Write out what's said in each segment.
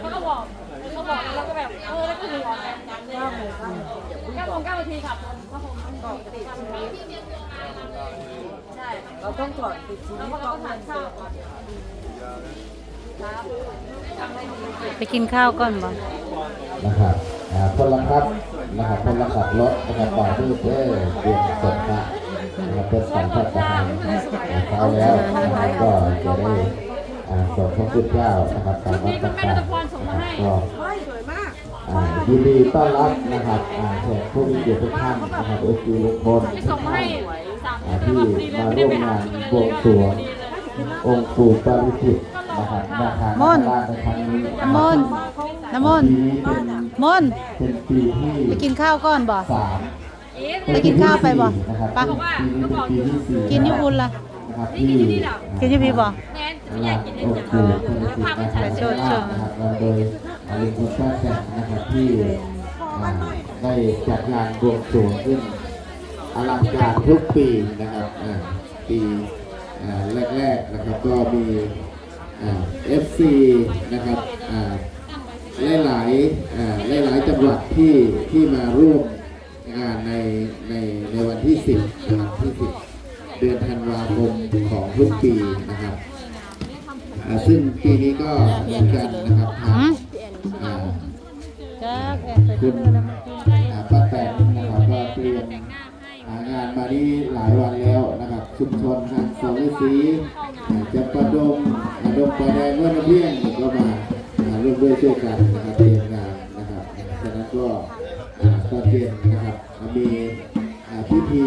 เขาก็บอกเขาบอกแล้วก็แบบเออแล้วก็หัวไงเก้าโมงเก้าโมงเก้านาทีครับก็คงบอกติดใช่เราต้องจอดติดชีวิตแล้วก็ทานข้าวก่อนไปกินข้าวก่อนบ่นะครับอ่าคนละครับนะครับคนละขับรถนะครับต่อที่เพื่อเตรียมสดพระนะครับเป็นสัมผัสทหารเช้าแล้วนะครับก็จะได้ อ่าส่งพระคุณเจ้านะครับตามวัดต่างๆนะครับก็ไม่สวยมากอ่ายินดีต้อนรับนะครับอ่าแขกผู้มีเกียรติทุกท่านนะครับเอฟซีลุงพลที่ส่งมาให้สามอ่าเดือนที่พอดีเลยมาไม่ได้ร่วมไปหางานตัวบเลวยงสรวงองค์ปู่ปาริจิตนะครับนาคานาคราชในครั้งนี้น้ำมนต์น้ำมนต์ปีนี้เป็นมนต์เป็นปีที่ไปกินข้าวก่อนบ่ สามเอ๊ะ ไปกินข้าวไปบ่ นะครับไปปีนี้เป็นปีที่สี่ กินอยู่บุญล่ะ นะครับที่กินอยู่พี่บ่แม่ไม่อยากกินองเด็ค์กปู่จังปาริจิตพาไปนะคฉัรับนโชว์นะครับนำโดยอาริคุต้าแซกนะครับที่อ่าได้จัดงานบวงสรวงขึ้นอลังการทุกปีนะครับอ่าปีอ่าแรกๆนะครับก็มีเอฟซีนะครับอ่าหลายๆอ่าหลายๆจังหวัดที่ที่มาร่วมงานในในในวันที่ 10นะครับที่ 10เดือนธันวาคมของทุกปีนะครับอ่าซึ่งปีนี้ก็เหมือนกันนะครับทางหืมอ่าจักแอบไปคุณซื้อแล้วมากินอ่าป้าแตนนะครับก็เตรียมหางานมานี่หลายวันแล้วนะครับชุมชนทางสองสีอ่าจะประดมอ่าดมประแดงเมื่อน้ำเลี้ยงก็มาอ่าร่วมด้วยช่วยกันนะครับเตรียมงานนะครับฉะนั้นก็อ่าตอนเย็นนะครับมีอ่าพิธี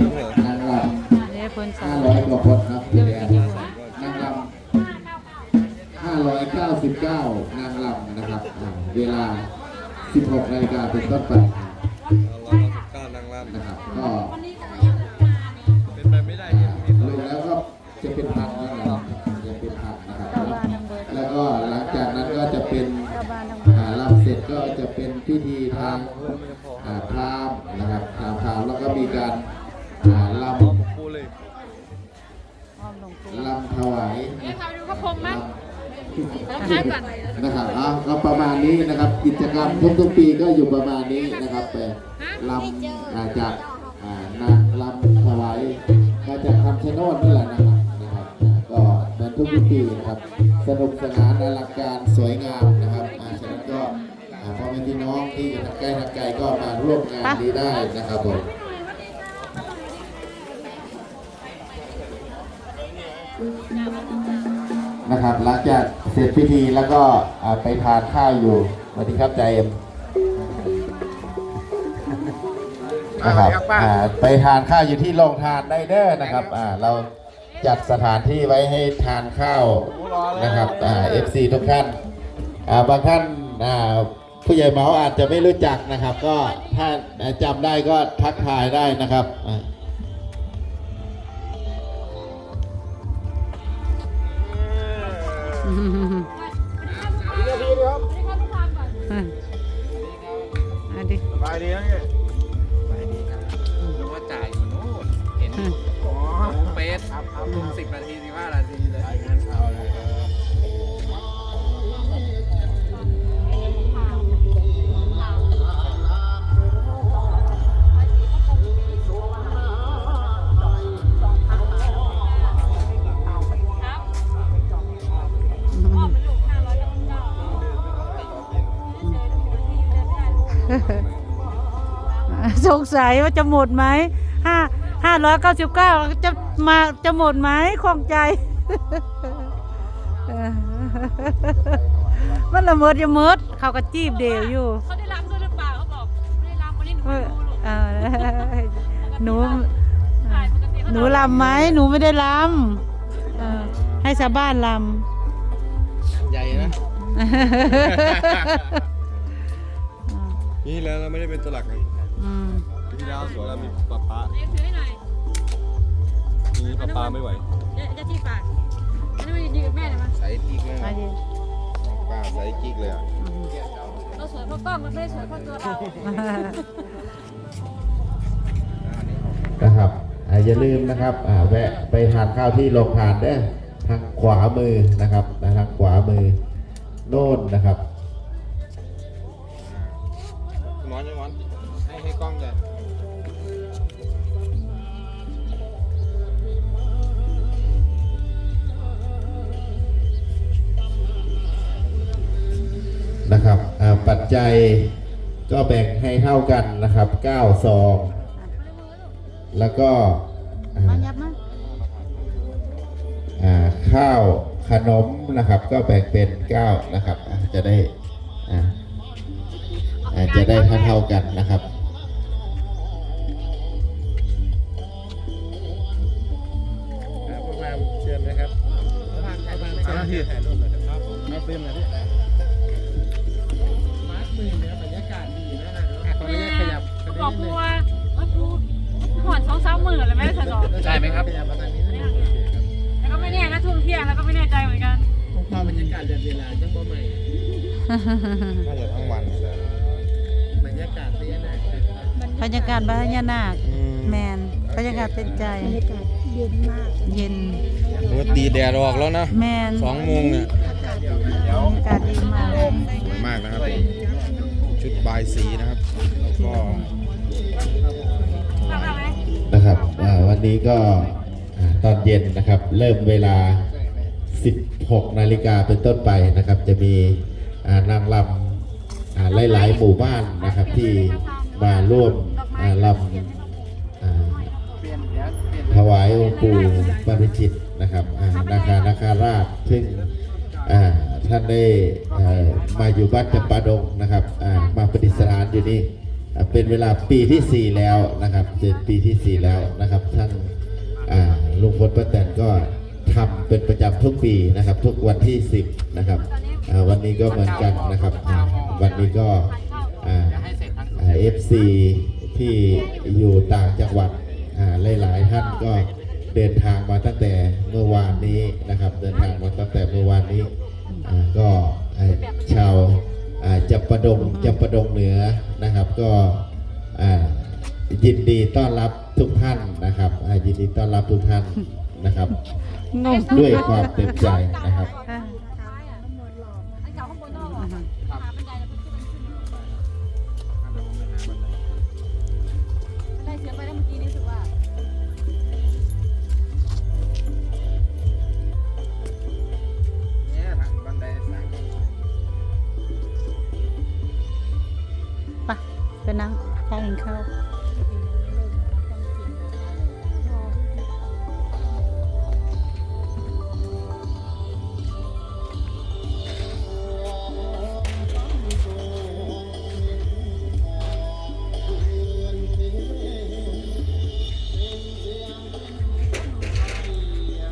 ปู่ปาริจิตนางรำเนี่ยเพิ่นสาห้าวร้อยกว่าคนครับพี่แดงนางรำห้าร้อยเก้าสิบเก้านางรำนะครับอ่าเวลา16นาฬิกาเป็นต้นไปร้อยสิบเก้านางรำนะครับก็เป็นไปไม่ได้เห็นมีรวมแล้วก็จะเป็นพันนะครับจะ ลวงปู่ำลำถวายเอ๊ะพาไปดูพระพรหมไหมลำแล้วค้างก่อน นะครับเอาก็ประมาณนี้นะครับ กิจกรรมทุกทุกๆปีก็อยู่ประมาณนี้นะครับแต่ลำอ่าจากอ่านางลำถวายมาจากคำชะโนดนี่แหละนะครับนะครับอ่าก็เป็นทุกทุกๆปีนะครับ สนุกสนานอลังการสวยงามนะครับอ่าฉะนั้นก็อ่าพ่อแม่พี่น้องที่อยู่ทางใกล้ทางไกลก็มาร่วมงานนี้ได้นะครับผม นะครับ หลังจากเสร็จพิธีแล้วก็อ่าไปทานข้าวอยู่สวัสดีครับใจเอ็มนะครับอ่าไปทานข้าวอยู่ที่โรงทานได้เด้อนะครับอ่าเราจัดสถานที่ไว้ให้ทานข้าวนะครับอ่าเอฟซีทุกท่านอ่าบางท่านอ่าผู้ใหญ่เหมาอาจจะไม่รู้จักนะครับ ก็ถ้าจำได้ก็ทักทายได้นะครับ อ่าอืมอันนี้สบายดีนะพี่สบายดีครับนึกว่าจ่ายอยู่นู้นเห็นอ๋อเฟสครับครับสิบนาทีสิบห้านาทีเลย รายงานข่าว สงสัยว่าจะหมดไหมห้าห้าร้อยเก้าสิบเก้าจะมาจะหมดไหมของใจเออมันละเมิดจะเมิดเขาก็จีบเดียวอยู่เขาได้รับด้วยหรือเปล่าเขาบอกไม่ได้รับวันนี้หนูเอไม่อรู้ลูกเออหนูถ่ายปกติหนูลำไหมหนูไม่ได้ลำเออให้ชาวบ้านลใหญ่นะำนี่แล้วเราไม่ได้เป็นตัวหลักนะอืมปีที่แล้วสวยแล้วมีปลาปลาเอ็มถือให้หน่อยปีนี้ปลาปลาไม่ไหวจะจะที่ปากอันนี้มันยืนแม่เลยมั้ยใส่กิ๊กเลยมาดิปลาใส่กิ๊กเลยอะเราสวยเพราะกล้องมันไม่ได้สวยเพราะตัวเรานะครับอ่าอย่าลืมนะครับอ่าแวะไปทานข้าวที่โรงทานเด้อทางขวามือนะครับนะทางขวามือโน่นนะครับ หมอนยังหมอนให้ให้กล้องใหญ่นะครับอ่าปัจจัยก็แบ่งให้เท่ากันนะครับ9ซองแล้วก็อ่ามายับมาอ่าข้าวขนมนะครับ ก็แบ่งเป็น 9 นะครับอ่าจะได้ อ่าอ่าจะได้เท่าเท่าๆกันนะครับครับพวกมาเชิญนะครับสามนาทีถ่ายรูปหน่อยครับมาเต็มเลยมาร์คมือเนี่ยบรรยากาศดีนะฮะขออนุญาตขยับบอกครูว่าเออครูหอนสองสามหมื่นเลยไม่ได้สะดอกได้ไหมครับขยับมาทางนี้นิดนึงโอเคครับแล้วก็ไม่แน่นะทุ่มเที่ยงแล้วก็ไม่แน่ใจเหมือนกันผมความบรรยากาศเดือนเวลาจังบ่ใหม่ น่าจะทั้งวันบรร ยากาศพญานาคบรรยากาศพญานาคแมนบรรยากาศเป็นใจ บรรยากาศเย็นมากเย็นโอ้ตีแดดออกแล้วนะแมนสองโมงเนี่ยอากาศดีมากเดี๋ยวบรรยากาศดีมากสวยมากนะครับ ชุดบายสีนะครับ แล้วก็ทำอะไรไหมนะครับอ่าวันนี้ก็อ่าตอนเย็นนะครับ เริ่มเวลา 16 นาฬิกาเป็นต้นไปนะครับ จะมีอ่านางรำอ่า หลายๆหมู่บ้านนะครับที่มาร่วมอ่ารำถวายองค์ปู่ปาริจิตนะครับนาคานาคาราชซึ่งท่านได้มาอยู่บ้านจำปาดงนะครับมาประดิษฐานอยู่นี่เป็นเวลาปีที่ 4 แล้วนะครับเป็นปีที่ 4 แล้วนะครับท่านลุงพลป้าแตนก็ทำเป็นประจำทุกปีนะครับ ทุกวันที่ 10 นะครับวันนี้ก็เหมือนกันนะครับ วันนี้ก็อ่าให้เสร็จทั้งเอฟซีที่อยู่ต่างจังหวัดอ่าหลายๆท่านก็เดินทางมาตั้งแต่เมื่อวานนี้นะครับ เดินทางมาตั้งแต่เมื่อวานนี้อ่าก็อ่าชาวอ่าจับประดงจับประดงเหนือนะครับ ก็อ่ายินดีต้อนรับทุกท่านนะครับอ่ายินดีต้อนรับทุกท่านนะครับงงด้วยความเต็มใจนะครับ